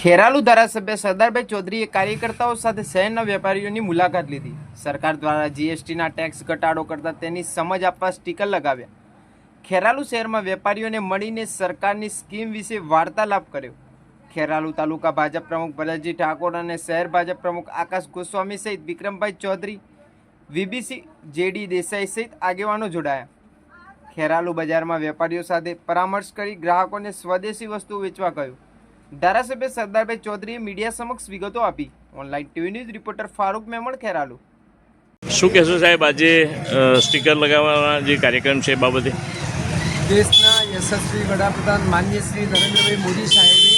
ખેરાલુ ધારાસભ્ય સરદારભાઈ ચૌધરીએ કાર્યકર્તાઓ સાથે શહેરના વેપારીઓની મુલાકાત લીધી. સરકાર દ્વારા જીએસટીના ટેક્સ ઘટાડો કરતા તેની સમજ આપવા સ્ટીકર લગાવ્યા. ખેરાલુ શહેરમાં વેપારીઓને મળીને સરકારની સ્કીમ વિશે વાર્તાલાપ કર્યો. ખેરાલુ તાલુકા ભાજપ પ્રમુખ ભરતજી ઠાકોર અને શહેર ભાજપ પ્રમુખ આકાશ ગોસ્વામી સહિત વિક્રમભાઈ ચૌધરી, વીબીસી, જેડી દેસાઈ સહિત આગેવાનો જોડાયા. ખેરાલુ બજારમાં વેપારીઓ સાથે પરામર્શ કરી ગ્રાહકોને સ્વદેશી વસ્તુઓ વેચવા કહ્યું. ધારાસભ્ય સરદારભાઈ ચૌધરીએ મીડિયા સમક્ષ વિગતો આપી. Online TV news reporter Farooq Memon Kheralu. શું કહેશો સાહેબ આજે સ્ટીકર લગાવવાના જે કાર્યક્રમ છે એ બાબતે? દેશના યશસ્વી વડાપ્રધાન માન્ય શ્રી નરેન્દ્રભાઈ મોદી સાહેબે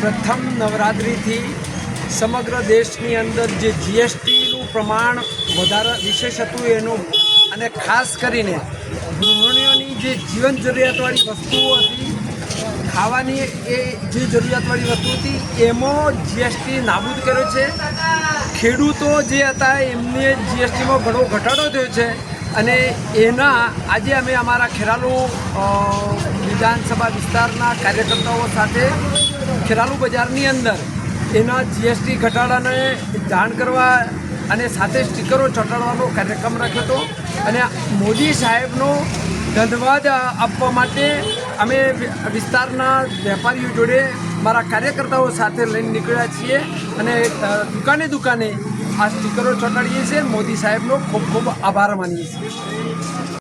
પ્રથમ નવરાત્રિથી સમગ્ર દેશની અંદર જે જીએસટીનું પ્રમાણ વધારે વિશેષ હતું એનું અને ખાસ કરીને ગૃહિણીઓની જે જીવન જરૂરિયાતવાળી વસ્તુઓ હતી ખાવાની એ જે જરૂરિયાતવાળી વસ્તુ હતી, એમાં જીએસટી નાબૂદ કર્યો છે. ખેડૂતો જે હતા, એમને જીએસટીમાં ઘણો ઘટાડો થયો છે અને એના આજે અમે અમારા ખેરાલુ વિધાનસભા વિસ્તારના કાર્યકર્તાઓ સાથે ખેરાલુ બજારની અંદર એના જીએસટી ઘટાડાને જાણ કરવા અને સાથે સ્ટીકરો ચોંટાડવાનો કાર્યક્રમ રાખ્યો હતો. અને મોદી સાહેબનો ધન્યવાદ આપવા માટે અમે વિસ્તારના વેપારીઓ જોડે મારા કાર્યકર્તાઓ સાથે લઈને નીકળ્યા છીએ અને દુકાને દુકાને આ સ્ટીકરો ચોંટાડીએ છીએ. મોદી સાહેબનો ખૂબ ખૂબ આભાર માનીએ છીએ.